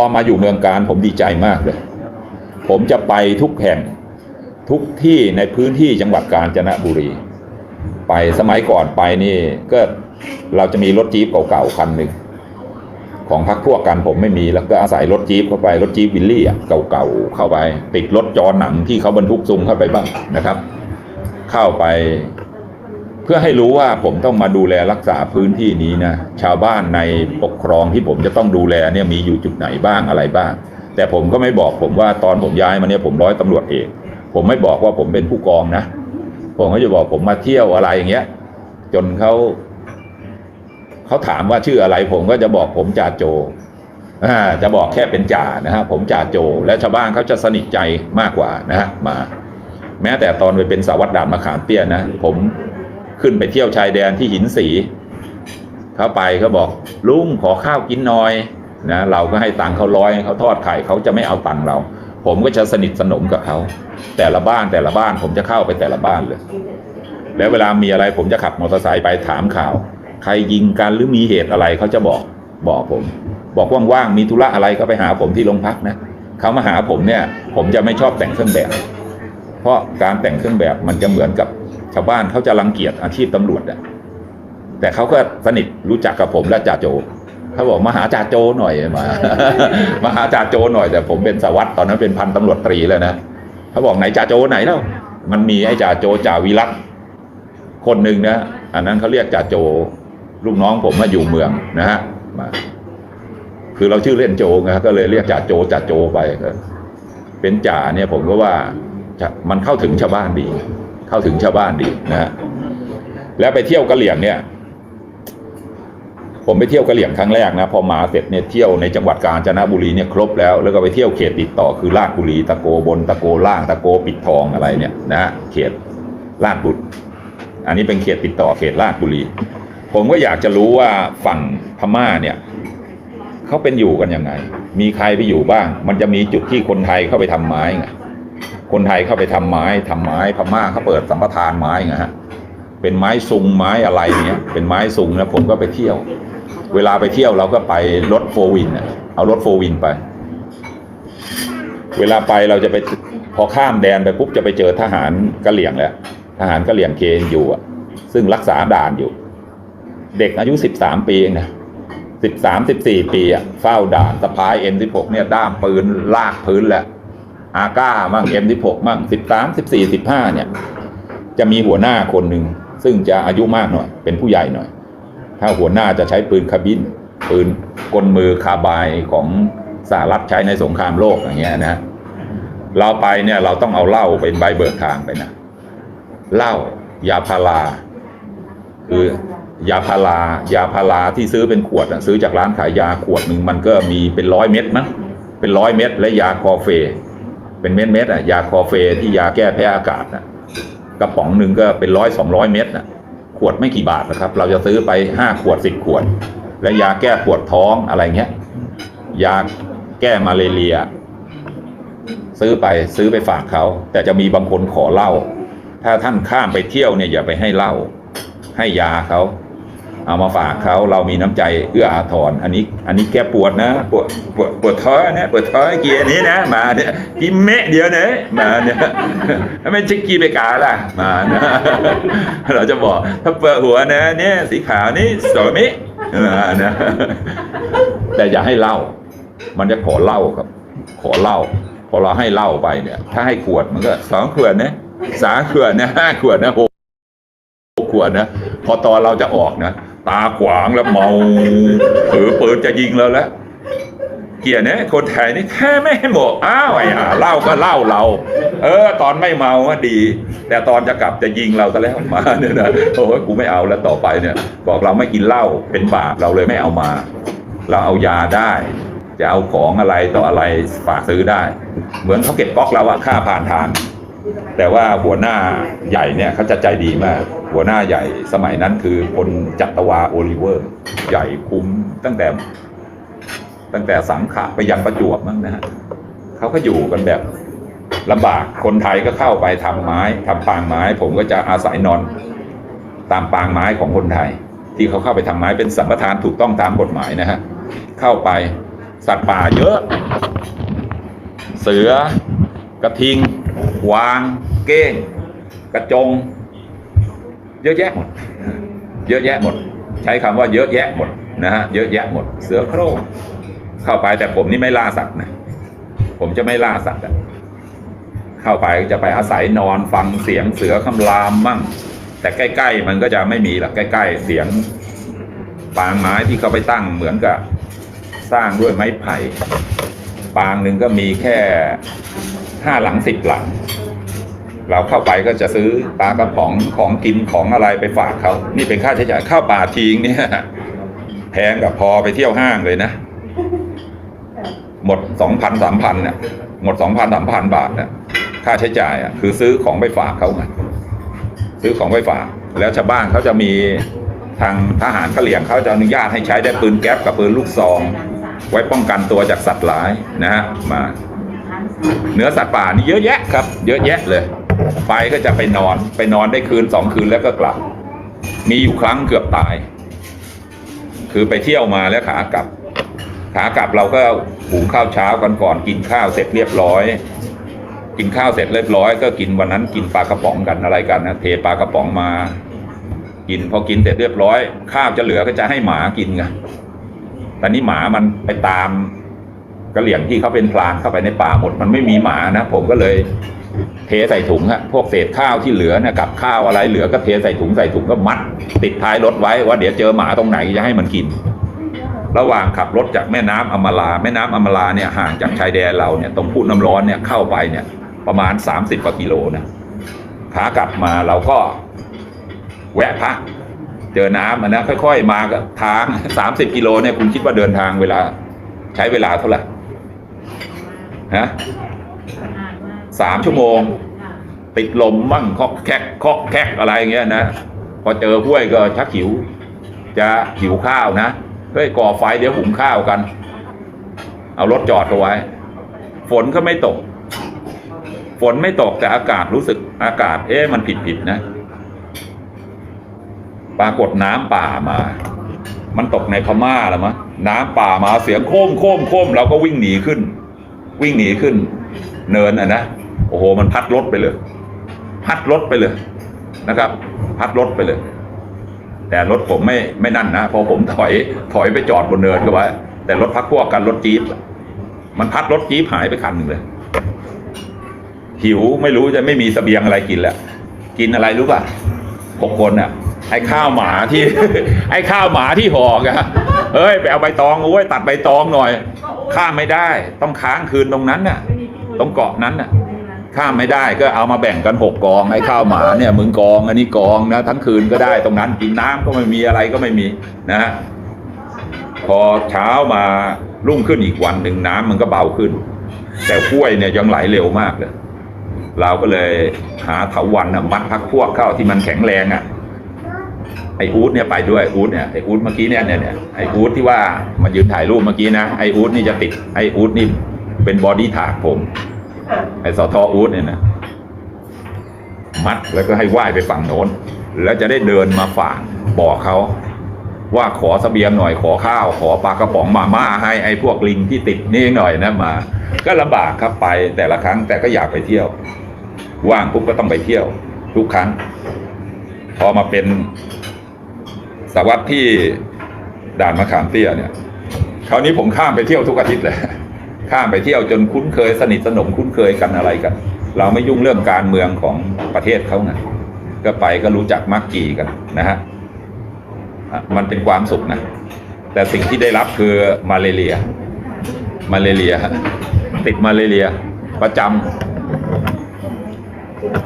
พอมาอยู่เมืองการผมดีใจมากเลย ผมจะไปทุกแห่งทุกที่ในพื้นที่จังหวัดกาญจนบุรี ไปสมัยก่อนไปนี่ก็เราจะมีรถจี๊ปเก่าๆคันหนึ่งของพักพวกกันผมไม่มีแล้วก็อาศัยรถจี๊ปเข้าไปรถจี๊ปวิลลี่อะเก่าๆเข้าไป ติดรถจอหนังที่เขาบรรทุกซุงเข้าไปบ้างนะครับ เข้าไป เพื่อให้รู้ว่าผมต้องมาดูแลรักษาพื้นที่นี้นะชาวบ้านในปกครองที่ผมจะต้องดูแลเนี่ยมีอยู่จุดไหนบ้างอะไรบ้าง แต่ผมก็ไม่บอกผมว่าตอนผมย้ายมาเนี่ยผมร้อยตำรวจเอกผมไม่บอกว่าผมเป็นผู้กองนะ ผมก็จะบอกผมมาเที่ยวอะไรอย่างเงี้ย จนเขาเขาถามว่าชื่ออะไร ผมก็จะบอกผมจ่าโจจะบอกแค่เป็นจ่านะฮะผมจ่าโจ และชาวบ้านเขาจะสนิทใจมากกว่านะฮะมา แม้แต่ตอนไปเป็นสาวัตรด่านมะขามเตี้ยนะ ผม ขึ้นไปเที่ยวชายแดนที่หินสีเขาไปเขาบอกลุงขอข้าวกินหน่อยนะเราก็ให้ตังค์เขาร้อยเขาทอดไข่เขาจะไม่เอาตังค์เรา ผมก็จะสนิทสนมกับเขาแต่ละบ้านแต่ละบ้านผมจะเข้าไปแต่ละบ้านเลย แล้วเวลามีอะไรผมจะขับมอเตอร์ไซค์ไปถามข่าว ใครยิงกันหรือมีเหตุอะไรเขาจะบอกบอกผม บอกว่างๆมีธุระอะไรก็ไปหาผมที่โรงพักนะเขามาหาผมเนี่ย ผมจะไม่ชอบแต่งเครื่องแบบ เพราะการแต่งเครื่องแบบมันจะเหมือนกับ ชาวบ้านเขาจะรังเกียจอาชีพตำรวจอะแต่เขาก็สนิทรู้จักกับผมและจ่าโจเขาบอกมาหาจ่าโจหน่อยมา มาหาจ่าโจหน่อย แต่ผมเป็นสารวัตรตอนนั้นเป็นพันตำรวจตรีแล้วนะเขาบอกไหนจ่าโจไหนแล้วมันมีไอ้จ่าโจจ่าวิรัตคนหนึ่งนะอันนั้นเขาเรียกจ่าโจลูกน้องผมมาอยู่เมืองนะฮะมาคือเราชื่อเล่นโจไงก็เลยเรียกจ่าโจจ่าโจไปก็เป็นจ่าเนี่ยผมก็ว่าจะมันเข้าถึงชาวบ้านดี เข้าถึงชาวบ้านดีนะฮะแล้วไปเที่ยวกะเหลี่ยงเนี่ย ผมไปเที่ยวกะเหลี่ยงครั้งแรกนะ พอมาเสร็จเนี่ยเที่ยวในจังหวัดกาญจนบุรีเนี่ยครบแล้ว แล้วก็ไปเที่ยวเขตติดต่อคือลาดบุรีตะโกบนตะโกล่างตะโกปิดทองอะไรเนี่ยนะฮะเขตลาดบุตรอันนี้เป็นเขตติดต่อเขตลาดบุรี ผมก็อยากจะรู้ว่าฝั่งพม่าเนี่ยเขาเป็นอยู่กันยังไง มีใครไปอยู่บ้าง มันจะมีจุดที่คนไทยเข้าไปทำไม้ไง คนไทยเข้าไปทำไม้ทำไม้พม่าเขาเปิดสัมปทานไม้ไงฮะเป็นไม้ซุงไม้อะไรเนี้ยเป็นไม้ซุงนะผมก็ไปเที่ยว เวลาไปเที่ยวเราก็ไปรถโฟวินน่ะเอารถโฟวินไป เวลาไปเราจะไปพอข้ามแดนไปปุ๊บจะไปเจอทหารกะเหลี่ยงแล้วทหารกะเหลี่ยงเกณฑ์อยู่อะซึ่งรักษาด่านอยู่ เด็กอายุสิบสามปีเองนะสิบสามสิบสี่ปีอะเฝ้าด่านสะพายเอ็มสิบหกเนี่ยด้ามปืนลากพื้นแหละ อาก้ามั่งเอ็มสิบหกมั่งสิบสามสิบสี่สิบห้าเนี่ย จะมีหัวหน้าคนหนึ่งซึ่งจะอายุมากหน่อย เป็นผู้ใหญ่หน่อย ถ้าหัวหน้าจะใช้ปืนคาบิน ปืนกลมือคาบายของสหรัฐใช้ในสงครามโลกอย่างเงี้ยนะเราไปเนี่ยเราต้องเอาเหล้าเป็นใบเบิกทางไปนะเหล้ายาพาราคือยาพารายาพาราที่ซื้อเป็นขวดซื้อจากร้านขายยาขวดหนึ่งมันก็มีเป็นร้อยเม็ดมั้งเป็นร้อยเม็ดและยาคอเฟ เป็นเม็ดเม็ดๆอะยาคอเฟที่ยาแก้แพ้อากาศอะกระป๋องหนึ่งก็เป็นร้อยสองร้อยเม็ดอะขวดไม่กี่บาทนะครับ เราจะซื้อไปห้าขวดสิบขวด และยาแก้ปวดท้องอะไรเงี้ยยาแก้มาเรีย ซื้อไปซื้อไปฝากเขา แต่จะมีบางคนขอเหล้าถ้าท่านข้ามไปเที่ยวเนี่ยอย่าไปให้เหล้าให้ยาเขา เอามาฝากเขาเรามีน้ำใจเอื้ออาทรอันนี้ อันนี้แกปวดนะปวดปวดปวดท้อนะปวดท้อเกียร์นี้นะมาเนี่ยกินเมะเดียวเนี่ยมาเนี่ยไม่ใช่กีไปกาล่ะมานะเราจะบอกถ้าเปิดหัวนะเนี่ยสีขาวนี่สวยมิมานะแต่อย่าให้เล้ามันจะขอเล้าครับ ขอเล้าพอเราให้เล้าไปเนี่ย ถ้าให้ขวดมันก็สองขวดนะสามขวดนะห้าขวดนะหกขวดนะพอตอนเราจะออกนะ ตาขวางแล้วเมาถือเปืนจะยิงเราแล้วเกียร์เนี่ยคนไทยนี่แค่ไม่ให้หมดอ้าวไอ้ห่าเหล้าก็เหล้าเรา เออ ตอนไม่เมาก็ดี แต่ตอนจะกลับจะยิงเราซะแล้วมาเนี่ยนะโอ้ยกูไม่เอาแล้วต่อไปเนี่ย บอกเราไม่กินเหล้าเป็นบาปเราเลยไม่เอามา เราเอายาได้ จะเอาของอะไรต่ออะไรฝากซื้อได้ เหมือนเขาเก็บก๊อกเราอะค่าผ่านทาง แต่ว่าหัวหน้าใหญ่เนี่ยเขาจะใจดีมาก หัวหน้าใหญ่สมัยนั้นคือคนจัตวาโอลิเวอร์ ใหญ่คุ้มตั้งแต่ ตั้งแต่สังขะไปยันประจวบมั้งนะฮะเขาก็อยู่กันแบบลำบากคนไทยก็เข้าไปทำไม้ทำปางไม้ ผมก็จะอาศัยนอนตามปางไม้ของคนไทย ที่เขาเข้าไปทำไม้เป็นสัมปทานถูกต้องตามกฎหมายนะฮะเข้าไปสัตว์ป่าเยอะ เสือ กระทิงวางเก้ง กระจง เยอะแยะหมด เยอะแยะหมด ใช้คำว่าเยอะแยะหมดนะฮะเยอะแยะหมด เสือโคร่งเข้าไปแต่ผมนี่ไม่ล่าสัตว์นะผมจะไม่ล่าสัตว์เข้าไปจะไปอาศัยนอนฟังเสียงเสือคำรามมั่ง แต่ใกล้ ๆ มันก็จะไม่มีหรอกใกล้ ๆ เสียงปางไม้ที่เขาไปตั้งเหมือนกับสร้างด้วยไม้ไผ่ ปางหนึ่งก็มีแค่ ห้าหลังสิบหลัง เราเข้าไปก็จะซื้อปลากระป๋องของกินของอะไรไปฝากเขา นี่เป็นค่าใช้จ่ายข้าวป่าทิ้งเนี่ยแพงกับพอไปเที่ยวห้างเลยนะ หมดสองพันสามพันเนี่ยหมดสองพันสามพันบาทเนี่ยค่าใช้จ่ายอะคือซื้อของไปฝากเขาไงซื้อของไปฝาก แล้วชาวบ้านเขาจะมีทางทหารกะเหลี่ยงเขาจะอนุญาตให้ใช้ได้ปืนแก๊ปกับปืนลูกซอง ไว้ป้องกันตัวจากสัตว์ร้ายนะฮะมา เนื้อสัตว์ป่านี่เยอะแยะครับ เยอะแยะเลย ไปก็จะไปนอนไปนอนได้คืนสองคืนแล้วก็กลับ มีอยู่ครั้งเกือบตาย คือไปเที่ยวมาแล้วขากลับ ขากลับเราก็หุงข้าวเช้ากันก่อนกินข้าวเสร็จเรียบร้อย กินข้าวเสร็จเรียบร้อย ก็กินวันนั้นกินปลากระป๋องกันอะไรกันนะเทปลากระป๋องมา กินพอกินเสร็จเรียบร้อย ข้าวจะเหลือก็จะให้หมากินไงตอนนี้หมามันไปตาม กระเหลี่ยงที่เขาเป็นพลานเข้าไปในป่าหมดมันไม่มีหมานะ ผมก็เลยเทใส่ถุงฮะพวกเศษข้าวที่เหลือเนี่ยกับข้าวอะไรเหลือก็เทใส่ถุงใส่ถุงก็มัด ติดท้ายรถไว้ว่าเดี๋ยวเจอหมาตรงไหนจะให้มันกิน ระหว่างขับรถจากแม่น้ำอมราแม่น้ำอมราเนี่ยห่างจากชายแดนเราเนี่ยตรงพูดน้ำร้อนเนี่ยเข้าไปเนี่ย ประมาณสามสิบกว่ากิโลนะขากลับมาเราก็แวะพักเจอน้ำนะค่อย ๆ มาก็ทางสามสิบกิโลเนี่ยคุณคิดว่าเดินทางเวลา ใช้เวลาเท่าไหร่ ฮะสามชั่วโมง ติดลมมั่งเคอกแคกเคอกแคกอะไรเงี้ยนะ พอเจอห้วยก็ชักหิว จะหิวข้าวนะเฮ้ยก่อไฟเดี๋ยวหุงข้าวกัน เอารถจอดเอาไว้ ฝนก็ไม่ตก ฝนไม่ตกแต่อากาศรู้สึกอากาศ เอ๊ะมันผิดผิดๆนะ ปรากฏน้ำป่ามา มันตกในพม่าแล้วมั้งน้ำป่ามาเสียงโค้มโค้มโค้มเราก็วิ่งหนีขึ้น วิ่งหนีขึ้น เนินอะนะโอ้โห มันพัดรถไปเลย พัดรถไปเลยนะครับ พัดรถไปเลย แต่รถผมไม่ไม่นั่นนะพอผมถอยถอยไปจอดบนเนินก็ไว้แต่รถพักพวกกันรถจี๊ปมันพัดรถจี๊ปหายไปคันหนึ่งเลยหิวไม่รู้จะไม่มีสเสบียงอะไรกินแล้ว กินอะไรรู้ป่ะ หกคนอะไอ้ข้าวหมาที่ ไอ้ข้าวหมาที่หอกอะเฮ้ยไปเอาใบตองโอ้ยตัดใบตองหน่อย ข้ามไม่ได้ ต้องค้างคืนตรงนั้นน่ะ ตรงเกาะนั้นน่ะ ข้ามไม่ได้ก็เอามาแบ่งกันหกกองไอ้ข้าวหมาเนี่ยมึงกองอันนี้กองนะทั้งคืนก็ได้ตรงนั้นกินน้ำก็ไม่มีอะไรก็ไม่มีนะฮะพอเช้ามารุ่งขึ้นอีกวันหนึ่งน้ำมันก็เบาขึ้น แต่ห้วยเนี่ยยังไหลเร็วมากเลย เราก็เลยหาเถาวันมัดพักพวกเข้าที่มันแข็งแรงอะไออูดเนี่ยไปด้วยอูดเนี่ยไออูดเมื่อกี้เนี่ยเนี่ยไออูดที่ว่ามายืนถ่ายรูปเมื่อกี้นะไออูดนี่จะติดไออูดนี่เป็นบอดี้ถากผม ไอสอทออูดเนี่ยนะมัดแล้วก็ให้ว่ายไปฝั่งโน้น แล้วจะได้เดินมาฝากบอกเขาว่าขอเสบียงหน่อยขอข้าว ขอปลากระป๋องมาม่าให้ไอพวกลิงที่ติดนี่หน่อยนะมา ก็ลำบากครับไปแต่ละครั้งแต่ก็อยากไปเที่ยว ว่างปุ๊บก็ต้องไปเที่ยวทุกครั้ง พอมาเป็นสวัตรที่ด่านมะขามเตี้ยเนี่ย คราวนี้ผมข้ามไปเที่ยวทุกอาทิตย์เลยข้ามไปเที่ยวจนคุ้นเคยสนิทสนมคุ้นเคยกันอะไรกัน เราไม่ยุ่งเรื่องการเมืองของประเทศเขาไงก็ไปก็รู้จักมักจีกันนะฮะมันเป็นความสุขนะ แต่สิ่งที่ได้รับคือมาเลเรีย มาเลเรีย ติดมาเลเรีย ประจ Thank you.